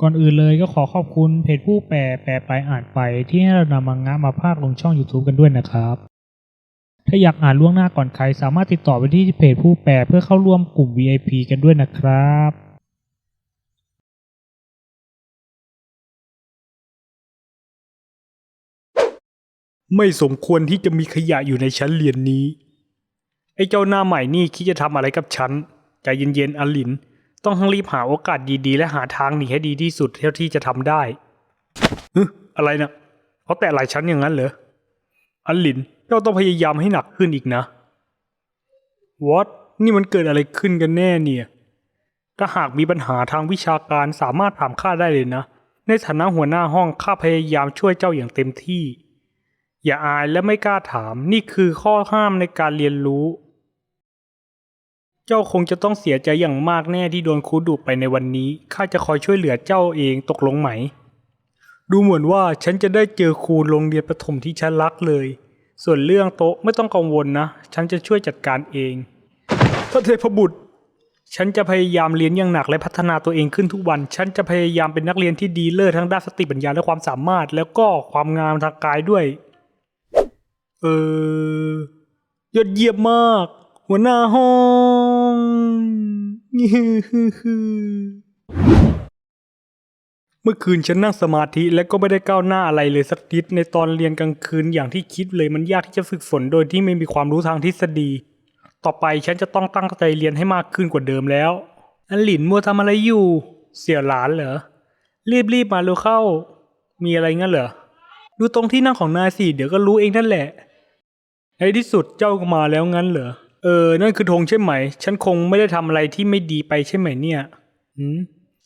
ก่อนอื่นเลยก็ขอขอบคุณเพจผู้แปลแปลไปอ่านไปที่ให้เรานำมังงะมาพากย์ลงช่อง YouTube กันด้วยนะครับ ถ้าอยากอ่านล่วงหน้าก่อนใครสามารถติดต่อไปที่เพจผู้แปลเพื่อเข้าร่วมกลุ่ม VIP กันด้วยนะครับไม่สมควรที่จะมีขยะอยู่ในชั้นเรียนนี้ ไอ้เจ้าหน้าใหม่นี่คิดจะทำอะไรกับฉัน ใจเย็นๆอลิน ต้องรีบหาโอกาสดีๆ และหาทางหนีให้ดีที่สุดเท่าที่จะทำได้ฮึอะไรนะเขาแตะไหล่ฉันอย่างนั้นเหรออลิน เราต้องพยายามให้หนักขึ้นอีกนะ วอตนี่มันเกิดอะไรขึ้นกันแน่เนี่ย ถ้าหากมีปัญหาทางวิชาการสามารถถามข้าได้เลยนะ ในฐานะหัวหน้าห้องข้าพยายามช่วยเจ้าอย่างเต็มที่ อย่าอายและไม่กล้าถาม นี่คือข้อห้ามในการเรียนรู้ เจ้าคงจะต้องเสียใจอย่างมากแน่ที่โดนครูดุไปในวันนี้ ข้าจะคอยช่วยเหลือเจ้าเองตกลงไหม ดูเหมือนว่าฉันจะได้เจอครูโรงเรียนประถมที่ฉันรักเลย ส่วนเรื่องโต๊ะไม่ต้องกังวลนะ ฉันจะช่วยจัดการเอง พระเทพบุตร ฉันจะพยายามเรียนอย่างหนักและพัฒนาตัวเองขึ้นทุกวัน ฉันจะพยายามเป็นนักเรียนที่ดีเลิศทั้งด้านสติปัญญาและความสามารถ แล้วก็ความงามทางกายด้วย เออ ยอดเยี่ยมมาก หัวหน้าห้อง เมื่อคืนฉันนั่งสมาธิและก็ไม่ได้ก้าวหน้าอะไรเลยสักนิดในตอนเรียนกลางคืนอย่างที่คิดเลยมันยากที่จะฝึกฝนโดยที่ไม่มีความรู้ทางทฤษฎี ต่อไปฉันจะต้องตั้งใจเรียนให้มากขึ้นกว่าเดิมแล้ว อันหลินมัวทำอะไรอยู่ เสี่ยวหลานเหรอ รีบๆมาเร็วเข้า มีอะไรงั้นเหรอ ดูตรงที่นั่งของนายสิเดี๋ยวก็รู้เองนั่นแหละในที่สุดเจ้าก็มาแล้วงั้นเหรอ เออ นั่นคือธงใช่ไหม ฉันคงไม่ได้ทำอะไรที่ไม่ดีไปใช่ไหมเนี่ยอืม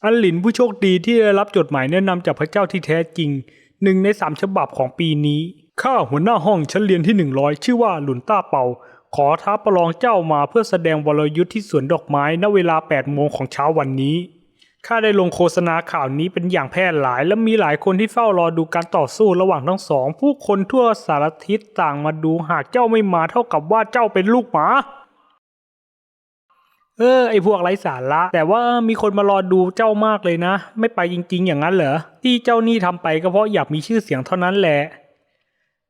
อันหลินผู้โชคดีที่ได้รับจดหมายแนะนำจากพระเจ้าที่แท้จริง หนึ่งในสามฉบับของปีนี้ ข้าหัวหน้าห้องชั้นเรียนที่หนึ่งร้อยชื่อว่าหลุนต้าเปาขอท้าประลองเจ้ามาเพื่อแสดงวรยุทธ์ที่สวนดอกไม้ณเวลา8โมงของเช้าวันนี้ ข้าได้ลงโฆษณาข่าวนี้เป็นอย่างแพร่หลาย และมีหลายคนที่เฝ้ารอดูการต่อสู้ระหว่างทั้งสอง ผู้คนทั่วสารทิศต่างมาดูหากเจ้าไม่มาเท่ากับว่าเจ้าเป็นลูกหมา เออ ไอพวกไร้สาระ แต่ว่ามีคนมารอดูเจ้ามากเลยนะ ไม่ไปจริง ๆ อย่างนั้นเหรอ ที่เจ้านี่ทำไปก็เพราะอยากมีชื่อเสียงเท่านั้นแหละ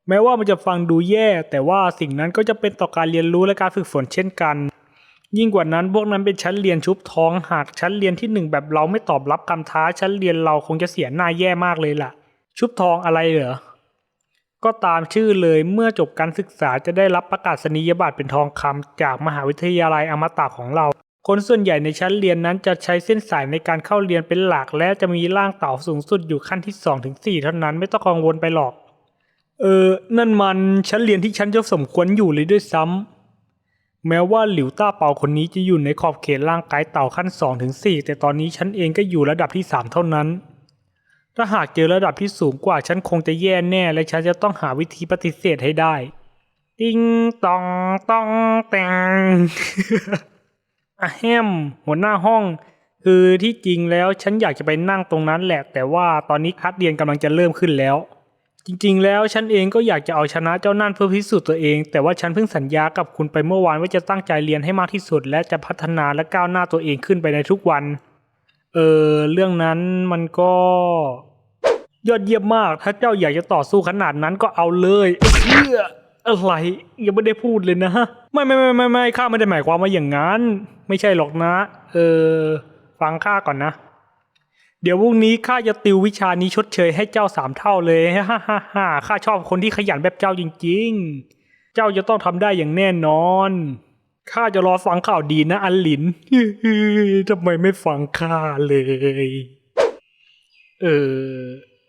แม้ว่ามันจะฟังดูแย่ แต่ว่าสิ่งนั้นก็จะเป็นต่อการเรียนรู้และการฝึกฝนเช่นกัน ยิ่งกว่านั้นพวกนั้นเป็นชั้นเรียนชุบท้องหากชั้นเรียนที่หนึ่งแบบเราไม่ตอบรับคำท้า ชั้นเรียนเราคงจะเสียหน้าแย่มากเลยล่ะ ชุบทองอะไรเหรอก็ตามชื่อเลยเมื่อจบการศึกษาจะได้รับประกาศนียบัตรเป็นทองคำจากมหาวิทยาลัยอมตะของเรา คนส่วนใหญ่ในชั้นเรียนนั้นจะใช้เส้นสายในการเข้าเรียนเป็นหลัก และจะมีร่างเต่าสูงสุดอยู่ขั้นที่2ถึง4เท่านั้นไม่ต้องกังวลไปหรอก เออ นั่นมันชั้นเรียนที่ฉันจะสมควรอยู่เลยด้วยซ้ำ แม้ว่าหลิวต้าเปาคนนี้จะอยู่ในขอบเขตร่างกายเต่าขั้น2ถึง4แต่ตอนนี้ฉันเองก็อยู่ระดับที่ 3 เท่านั้น ถ้าหากเจอระดับที่สูงกว่าฉันคงจะแย่แน่และฉันจะต้องหาวิธีปฏิเสธให้ได้ ติงตองตองแตงอะแฮมหัวหน้าห้อง คือที่จริงแล้วฉันอยากจะไปนั่งตรงนั้นแหละ แต่ว่าตอนนี้คัดเรียนกำลังจะเริ่มขึ้นแล้ว จริง ๆ แล้วฉันเองก็อยากจะเอาชนะเจ้านั่นเพื่อพิสูจน์ตัวเอง แต่ว่าฉันเพิ่งสัญญากับคุณไปเมื่อวานว่าจะตั้งใจเรียนให้มากที่สุด และจะพัฒนาและก้าวหน้าตัวเองขึ้นไปในทุกวัน เออเรื่องนั้นมันก็ ยอดเยี่ยมมาก ถ้าเจ้าอยากจะต่อสู้ขนาดนั้นก็เอาเลยเอื้ออะไรยังไม่ได้พูดเลยนะไม่ไม่ไม่ไม่ไม่ข้าไม่ได้หมายความว่าอย่างนั้น ไม่ใช่หรอกนะ เออ ฟังข้าก่อนนะ เดี๋ยวพรุ่งนี้ข้าจะติววิชานี้ชดเชยให้เจ้าสามเท่าเลยฮ่าฮ่าฮ่าข้าชอบคนที่ขยันแบบเจ้าจริง ๆ เจ้าจะต้องทำได้อย่างแน่นอนข้าจะรอฟังข่าวดีนะ อันหลินทำไมไม่ฟังข้าเลย เออ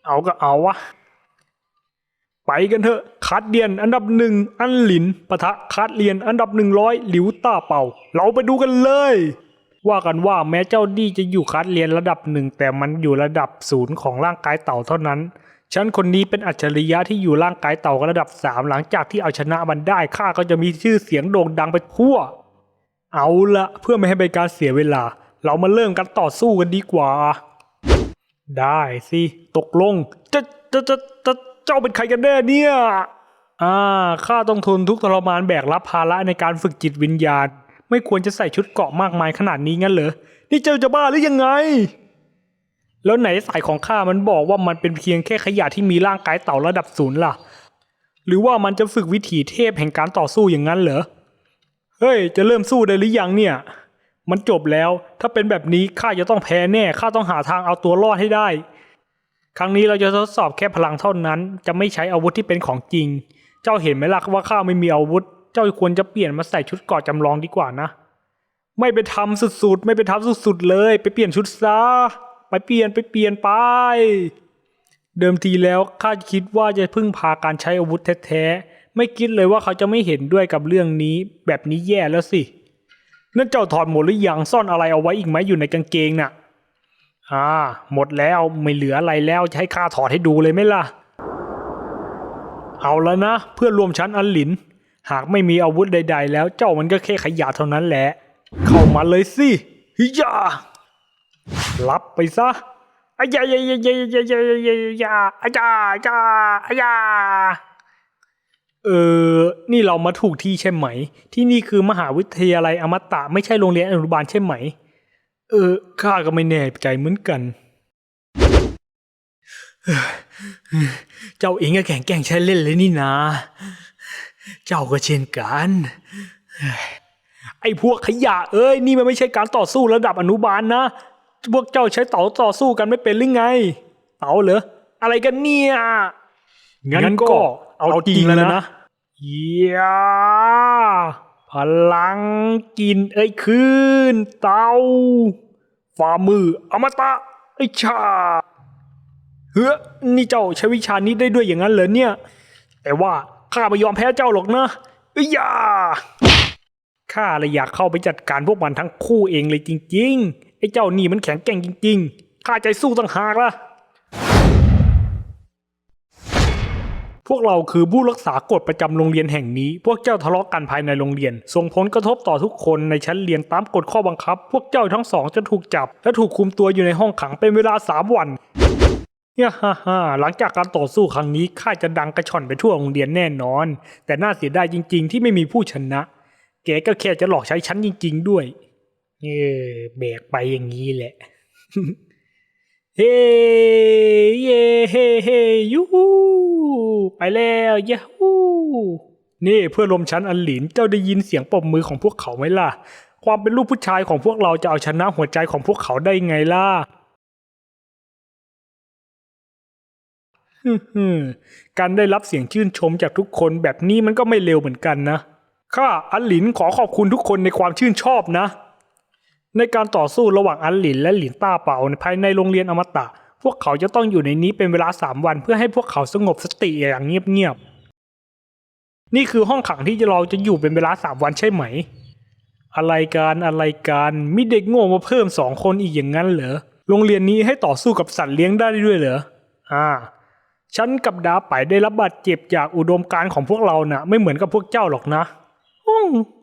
เอาก็เอาวะ ไปกันเถอะ คัดเรียนอันดับหนึ่ง อันหลินปะทะคัดเรียนอันดับหนึ่งร้อยหลิวต้าเป่า เราไปดูกันเลย ว่ากันว่าแม้เจ้าดีจะอยู่คัดเรียนระดับหนึ่งแต่มันอยู่ระดับศูนย์ของร่างกายเต่าเท่านั้น ฉันคนนี้เป็นอัจฉริยะที่อยู่ร่างกายเต่าระดับสามหลังจากที่เอาชนะมันได้ข้าก็จะมีชื่อเสียงโด่งดังไปทั่ว เอาละเพื่อไม่ให้เป็นการเสียเวลา เรามาเริ่มกันต่อสู้กันดีกว่า ได้สิตกลงจะจะจะจะเจ้าเป็นใครกันแน่เนี่ยอ่าข้าต้องทนทุกทรมานแบกรับภาระในการฝึกจิตวิญญาณ ไม่ควรจะใส่ชุดเกาะมากมายขนาดนี้งั้นเหรอ นี่เจ้าจะบ้าหรือยังไง แล้วไหนสายของข้ามันบอกว่ามันเป็นเพียงแค่ขยะที่มีร่างกายเต่าระดับศูนย์ล่ะ หรือว่ามันจะฝึกวิถีเทพแห่งการต่อสู้อย่างนั้นเหรอ เฮ้ย จะเริ่มสู้ได้หรือยังเนี่ย มันจบแล้ว ถ้าเป็นแบบนี้ข้าจะต้องแพ้แน่ ข้าต้องหาทางเอาตัวรอดให้ได้ ครั้งนี้เราจะทดสอบแค่พลังเท่านั้น จะไม่ใช้อาวุธที่เป็นของจริง เจ้าเห็นไหมล่ะว่าข้าไม่มีอาวุธ เจ้าควรจะเปลี่ยนมาใส่ชุดเกาะจำลองดีกว่านะ ไม่ไปทำสุดๆ ไม่ไปทำสุดๆเลย ไปเปลี่ยนชุดซะ ไปเปลี่ยนไปเปลี่ยนไป เดิมทีแล้วข้าคิดว่าจะพึ่งพาการใช้อาวุธแท้ๆ ไม่คิดเลยว่าเขาจะไม่เห็นด้วยกับเรื่องนี้ แบบนี้แย่แล้วสิ นั่นเจ้าถอดหมดหรือยังซ่อนอะไรเอาไว้อีกไหมอยู่ในกางเกงน่ะ อ่า หมดแล้วไม่เหลืออะไรแล้วจะให้ข้าถอดให้ดูเลยไหมล่ะ เอาแล้วนะ เพื่อนรวมชั้นอันหลิน หากไม่มีอาวุธใด ๆ แล้วเจ้ามันก็แค่ขยะเท่านั้นแหละ เข้ามาเลยสิฮิยารับไปซะอายายายายายายายายาอายาอายาอายาเออ นี่เรามาถูกที่ใช่ไหม ที่นี่คือมหาวิทยาลัยอมตะไม่ใช่โรงเรียนอนุบาลใช่ไหม เออ ข้าก็ไม่แน่ใจเหมือนกัน เจ้าเองก็แข่งแกล้งใช้เล่นเลยนี่นะ เจ้าก็เช่นกันไอ้พวกขยะเอ้ยนี่มันไม่ใช่การต่อสู้ระดับอนุบาลนะพวกเจ้าใช้เต๋าต่อสู้กันไม่เป็นหรือไง เต๋าเหรออะไรกันเนี่ยงั้นก็เอาจริงแล้วนะเยียพลังกินเอ้ยคืนเตาฝ่ามืออมตะไอ้ชาเฮ้ยนี่เจ้าใช้วิชานี้ได้ด้วยอย่างนั้นเหรอเนี่ย แต่ว่า ข้าไม่ยอมแพ้เจ้าหรอกนะเอ้ยาข้าเลยอยากเข้าไปจัดการพวกมันทั้งคู่เองเลยจริง ๆ ไอ้เจ้านี่มันแข็งแกร่งจริง ๆ ข้าใจสู้ต่างหากล่ะพวกเราคือผู้รักษากฎประจำโรงเรียนแห่งนี้ พวกเจ้าทะเลาะกันภายในโรงเรียน ส่งผลกระทบต่อทุกคนในชั้นเรียนตามกฎข้อบังคับ พวกเจ้าทั้งสองจะถูกจับ และถูกคุมตัวอยู่ในห้องขังเป็นเวลาสามวัน เนี่ยฮ่าฮ่าหลังจากการต่อสู้ครั้งนี้ข้าจะดังกระชอนไปทั่วโรงเรียนแน่นอน แต่น่าเสียดายจริง ๆ ที่ไม่มีผู้ชนะ แกก็แค่จะหลอกใช้ฉันจริง ๆ ด้วย เออแบกไปอย่างนี้แหละ เฮ้เย่เฮ้เฮ้ยูฮูไปแล้วยาฮูนี่เพื่อนรวมชั้นอันหลินเจ้าได้ยินเสียงปรบมือของพวกเขาไหมล่ะ ความเป็นลูกผู้ชายของพวกเราจะเอาชนะหัวใจของพวกเขาได้ไงล่ะ การได้รับเสียงชื่นชมจากทุกคนแบบนี้มันก็ไม่เร็วเหมือนกันนะ ข้าอันหลินขอขอบคุณทุกคนในความชื่นชอบนะ ในการต่อสู้ระหว่างอันหลินและหลินต้าเป่าภายในโรงเรียนอมตะ พวกเขาจะต้องอยู่ในนี้เป็นเวลาสามวันเพื่อให้พวกเขาสงบสติอย่างเงียบๆ นี่คือห้องขังที่เราจะอยู่เป็นเวลาสามวันใช่ไหม อะไรการอะไรการมีเด็กโง่มาเพิ่มสองคนอีกอย่างนั้นเหรอ โรงเรียนนี้ให้ต่อสู้กับสัตว์เลี้ยงได้ด้วยเหรอ อ่า ฉันกับดาไปได้รับบาดเจ็บจากอุดมการณ์ของพวกเราน่ะ ไม่เหมือนกับพวกเจ้าหรอกนะ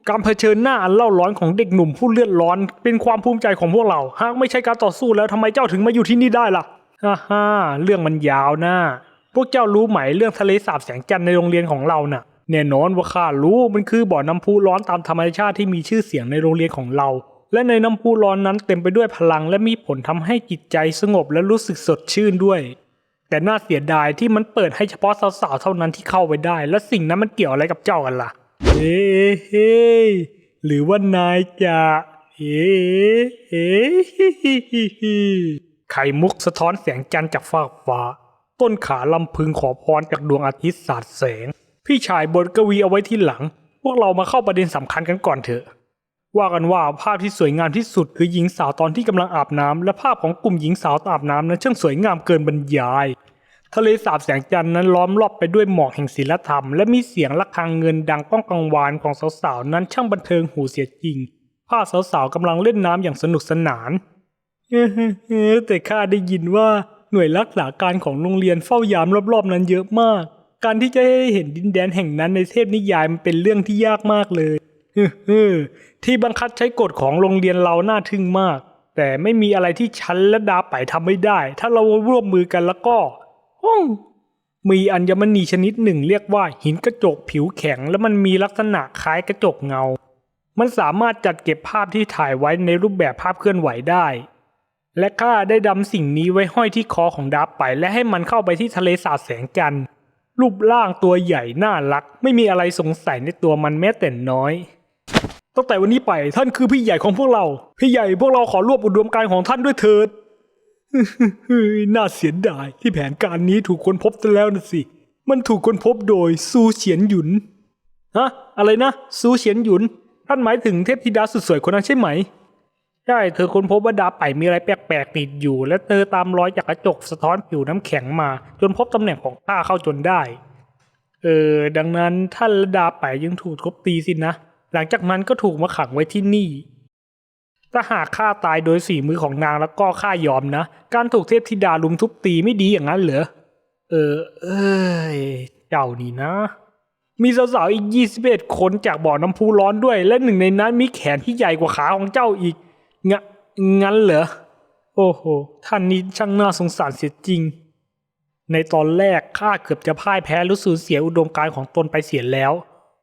การเผชิญหน้าอันเล่าร้อนของเด็กหนุ่มผู้เลือดร้อน เป็นความภูมิใจของพวกเรา หากไม่ใช่การต่อสู้แล้วทำไมเจ้าถึงมาอยู่ที่นี่ได้ล่ะฮ่าฮ่าเรื่องมันยาวนะพวกเจ้ารู้ไหมเรื่องทะเลสาบแสงจันทร์ในโรงเรียนของเราน่ะแน่นอนว่าข้ารู้มันคือบ่อน้ำพุร้อนตามธรรมชาติที่มีชื่อเสียงในโรงเรียนของเรา และในน้ำพุร้อนนั้นเต็มไปด้วยพลังและมีผลทำให้จิตใจสงบและรู้สึกสดชื่นด้วย แต่น่าเสียดายที่มันเปิดให้เฉพาะสาวๆเท่านั้นที่เข้าไปได้ และสิ่งนั้นมันเกี่ยวอะไรกับเจ้ากันล่ะ เฮ้เฮ้หรือว่านายจะเฮ้เฮ้ไข่มุกสะท้อนแสงจันทร์จากฟากฟ้า ต้นขาลำพึงขอพรจากดวงอาทิตย์สาดแสง พี่ชายบทกวีเอาไว้ที่หลัง พวกเรามาเข้าประเด็นสำคัญกันก่อนเถอะ ว่ากันว่าภาพที่สวยงามที่สุดคือหญิงสาวตอนที่กำลังอาบน้ำและภาพของกลุ่มหญิงสาวอาบน้ำนั้นช่างสวยงามเกินบรรยาย ทะเลสาบแสงจันทร์นั้นล้อมรอบไปด้วยหมอกแห่งศิลธรรม และมีเสียงระฆังเงินดังก้องกังวานของสาวๆนั้นช่างบันเทิงหูเสียจริง ภาพสาวๆกำลังเล่นน้ำอย่างสนุกสนานแต่ข้าได้ยินว่าหน่วยรักษาการของโรงเรียนเฝ้ายามรอบๆนั้นเยอะมาก การที่จะให้เห็นดินแดนแห่งนั้นในเทพนิยายมันเป็นเรื่องที่ยากมากเลย ที่บังคับใช้กฎของโรงเรียนเราน่าทึ่งมาก แต่ไม่มีอะไรที่ฉันและดาไปทำไม่ได้ ถ้าเราร่วมมือกันแล้วก็ห้องมีอัญมณีชนิดหนึ่งเรียกว่าหินกระจกผิวแข็ง และมันมีลักษณะคล้ายกระจกเงา มันสามารถจัดเก็บภาพที่ถ่ายไว้ในรูปแบบภาพเคลื่อนไหวได้ และข้าได้ดำสิ่งนี้ไว้ห้อยที่คอของดาบไปและให้มันเข้าไปที่ทะเลสาบแสงจันทร์รูปร่างตัวใหญ่น่ารัก ไม่มีอะไรสงสัยในตัวมันแม้แต่น้อย ตั้งแต่วันนี้ไปท่านคือพี่ใหญ่ของพวกเรา พี่ใหญ่พวกเราขอรวบอุดมการณ์ของท่านด้วยเถิดฮ้ยน่าเสียดายที่แผนการนี้ถูกค้นพบซะแล้วนะสิ มันถูกค้นพบโดยซูเฉียนหยุน ฮะ อะไรนะ ซูเฉียนหยุน ท่านหมายถึงเทพธิดาสุดสวยคนนั้นใช่ไหม ใช่ เธอค้นพบว่าดาบไปมีอะไรแปลกๆติดอยู่ และเธอตามรอยจากกระจกสะท้อนผิวน้ำแข็งมา จนพบตำแหน่งของข้าเข้าจนได้ เออ ดังนั้นท่านและดาบไปยังถูกทุบตีสินะ หลังจากนั้นก็ถูกมาขังไว้ที่นี่ ถ้าหากข้าตายโดยสีมือของนางแล้วก็ข้ายอมนะ การถูกเทพธิดาลุมทุบตีไม่ดีอย่างนั้นเหรอ เออ เอ้ยเจ้านี่นะ มีสาวๆอีก 21 คนจากบ่อน้ำพุร้อนด้วย และหนึ่งในนั้นมีแขนที่ใหญ่กว่าขาของเจ้าอีก งะ งั้นเหรอ โอ้โห ท่านนี้ช่างน่าสงสารเสียจริงในตอนแรกข้าเกือบจะพ่ายแพ้หรือสูญเสียอุดมการของตนไปเสียแล้ว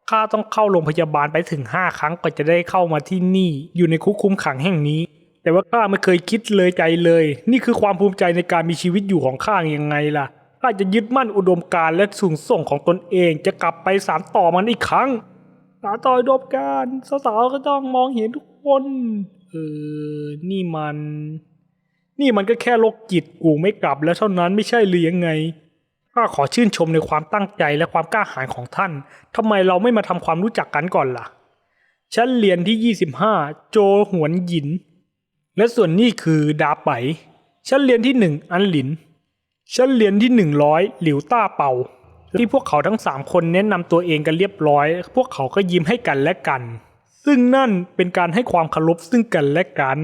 ข้าต้องเข้าโรงพยาบาลไปถึงห้าครั้งก่อนจะได้เข้ามาที่นี่อยู่ในคุกคุมขังแห่งนี้ แต่ว่าข้าไม่เคยคิดเลยใจเลย นี่คือความภูมิใจในการมีชีวิตอยู่ของข้ายังไงล่ะข้าจะยึดมั่นอุดมการณ์และสูงส่งของตนเองจะกลับไปสานต่อมันอีกครั้งสานต่ออุดมการสาวๆก็ต้องมองเห็นทุกคนเออนี่มัน นี่มันก็แค่โรคจิตกูไม่กลับแล้วเท่านั้นไม่ใช่หรือยังไง ข้าขอชื่นชมในความตั้งใจและความกล้าหาญของท่าน ทำไมเราไม่มาทำความรู้จักกันก่อนล่ะ ฉันเรียนที่ 25 โจหวนหยิน และส่วนนี้คือดาไปฉันเรียนที่หนึ่งอันหลิน ฉันเรียนที่หนึ่งร้อยหลิวต้าเป่า ที่พวกเขาทั้งสามคนแนะนำตัวเองกันเรียบร้อย พวกเขาก็ยิ้มให้กันและกัน ซึ่งนั่นเป็นการให้ความเคารพซึ่งกันและกัน